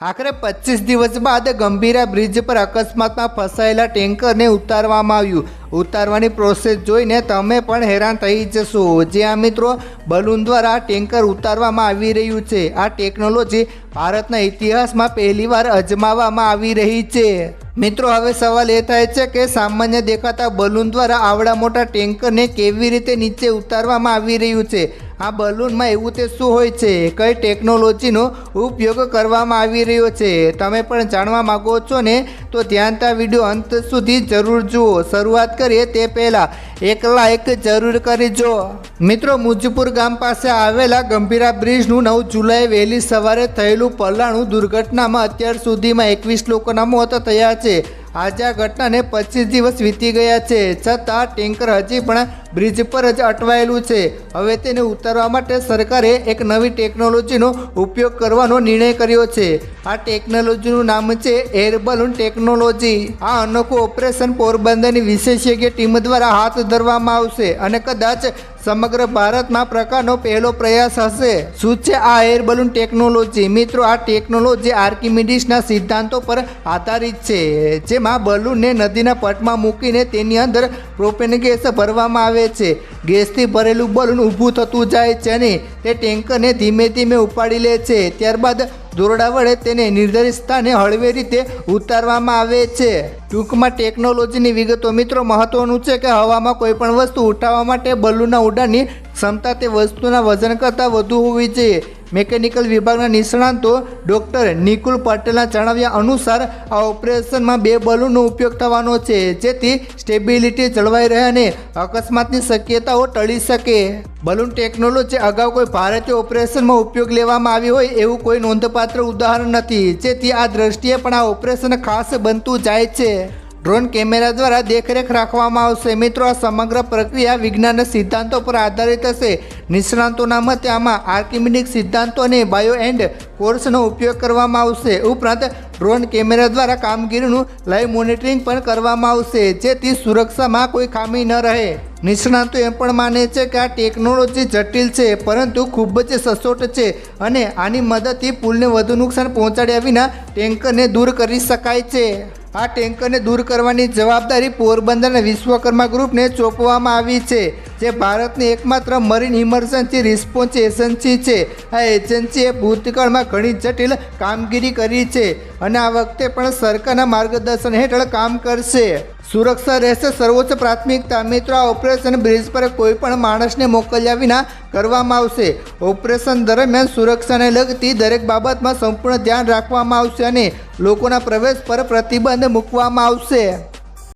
આખરે પચીસ દિવસ બાદ ગંભીરા બ્રિજ પર અકસ્માતમાં ફસાયેલા ટેન્કરને ઉતારવામાં આવ્યું. ઉતારવાની પ્રોસેસ જોઈને તમે પણ હેરાન થઈ જશો. જે આ મિત્રો બલૂન દ્વારા ટેન્કર ઉતારવામાં આવી રહ્યું છે. આ ટેકનોલોજી ભારતના ઇતિહાસમાં પહેલીવાર અજમાવવામાં આવી રહી છે. મિત્રો, હવે સવાલ એ થાય છે કે સામાન્ય દેખાતા બલૂન દ્વારા આવડા મોટા ટેન્કરને કેવી રીતે નીચે ઉતારવામાં આવી રહ્યું છે? આ બલૂનમાં એવું તે શું હોય છે? કઈ ટેકનોલોજીનો ઉપયોગ કરવામાં આવી રહ્યો છે? તમે પણ જાણવા માગો છો ને? તો ધ્યાનતા વીડિયો અંત સુધી જરૂર જુઓ. શરૂઆત કરીએ તે પહેલાં. એક જરૂર જરૂર કરજો. મિત્રો, મુજપુર ગામ પાસે આવેલા ગંભીરા બ્રિજનું નવ જુલાઈ વહેલી સવારે થયેલું પલાણું દુર્ઘટનામાં અત્યાર સુધીમાં એકવીસ લોકોના મોત થયા છે. આજે આ ઘટનાને પચીસ દિવસ વીતી ગયા છે. છતાં ટેન્કર હજી પણ બ્રિજ પર જ અટવાયેલું છે. હવે તેને ઉતારવા માટે સરકારે એક નવી ટેકનોલોજીનો ઉપયોગ કરવાનો નિર્ણય કર્યો છે. આ ટેકનોલોજીનું નામ છે એર બલૂન ટેકનોલોજી. આ અનોખું ઓપરેશન પોરબંદરની વિશેષજ્ઞ ટીમ દ્વારા હાથ ધરવામાં આવશે અને કદાચ સમગ્ર ભારતમાં પ્રકારનો પહેલો પ્રયાસ હશે. શું છે આ એર બલૂન ટેકનોલોજી મિત્રો, આ ટેકનોલોજી આર્કિમિડીસના સિદ્ધાંતો પર આધારિત છે, જેમાં બલૂનને નદીના પટમાં મૂકીને તેની અંદર પ્રોપેન ગેસ ભરવામાં આવે છે. ગેસથી ભરેલું બલૂન ઊભું થતું જાય છે અને તે ટેન્કરને ધીમે ધીમે ઉપાડી લે છે. ત્યારબાદ દોરડા વડે તેને નિર્ધારિત સ્થાને હળવે રીતે ઉતારવામાં આવે છે. ટૂંકમાં ટેકનોલોજીની વિગતો મિત્રો મહત્વનું છે કે હવામાં કોઈ પણ વસ્તુ ઉઠાવવા માટે બલૂનના ઉડાનની ક્ષમતા તે વસ્તુના વજન કરતાં વધુ હોવી જોઈએ. મેકેનિકલ વિભાગના નિષ્ણાંતો ડૉક્ટર નિકુલ પટેલના જણાવ્યા અનુસાર આ ઓપરેશનમાં બે બલૂનનો ઉપયોગ થવાનો છે, જેથી સ્ટેબિલિટી જળવાઈ રહે અને અકસ્માતની શક્યતાઓ ટળી શકે. બલૂન ટેકનોલોજી અગાઉ કોઈ ભારતીય ઓપરેશનમાં ઉપયોગ લેવામાં આવી હોય એવું કોઈ નોંધપાત્ર ઉદાહરણ નથી, જેથી આ દ્રષ્ટિએ પણ આ ઓપરેશન ખાસ બનતું જાય છે. ડ્રોન કેમેરા દ્વારા દેખરેખ રાખવામાં આવશે. મિત્રો, આ સમગ્ર પ્રક્રિયા વિજ્ઞાનના સિદ્ધાંતો પર આધારિત હશે. નિષ્ણાંતોના મતે આમાં આર્કિમિડિક સિદ્ધાંતો અને બાયો એન્ડ કોર્સનો ઉપયોગ કરવામાં આવશે. ઉપરાંત, ડ્રોન કેમેરા દ્વારા કામગીરીનું લાઈવ મોનિટરિંગ પણ કરવામાં આવશે, જેથી સુરક્ષામાં કોઈ ખામી ન રહે. નિષ્ણાંતો એમ પણ માને છે કે આ ટેકનોલોજી જટિલ છે, પરંતુ ખૂબ જ સચોટ છે અને આની મદદથી પુલને વધુ નુકસાન પહોંચાડ્યા વિના ટેન્કરને દૂર કરી શકાય છે. આ ટેન્કરને દૂર કરવાની જવાબદારી પોરબંદરના વિશ્વકર્મા ગ્રુપને સોંપવામાં આવી છે, જે ભારતની એકમાત્ર મરીન ઇમરજન્સી રિસ્પોન્સ એજન્સી છે. આ એજન્સીએ ભૂતકાળમાં ઘણી જટિલ કામગીરી કરી છે અને આ વખતે પણ સરકારના માર્ગદર્શન હેઠળ કામ કરશે. સુરક્ષા રહેશે, સર્વોચ્ચ પ્રાથમિકતા. મિત્રો, આ ઓપરેશન બ્રિજ પર કોઈ પણ માણસને મોકલ્યા વિના કરવામાં આવશે. ઓપરેશન દરમિયાન સુરક્ષાને લગતી દરેક બાબતમાં સંપૂર્ણ ધ્યાન રાખવામાં આવશે અને લોકોના પ્રવેશ પર પ્રતિબંધ મૂકવામાં આવશે.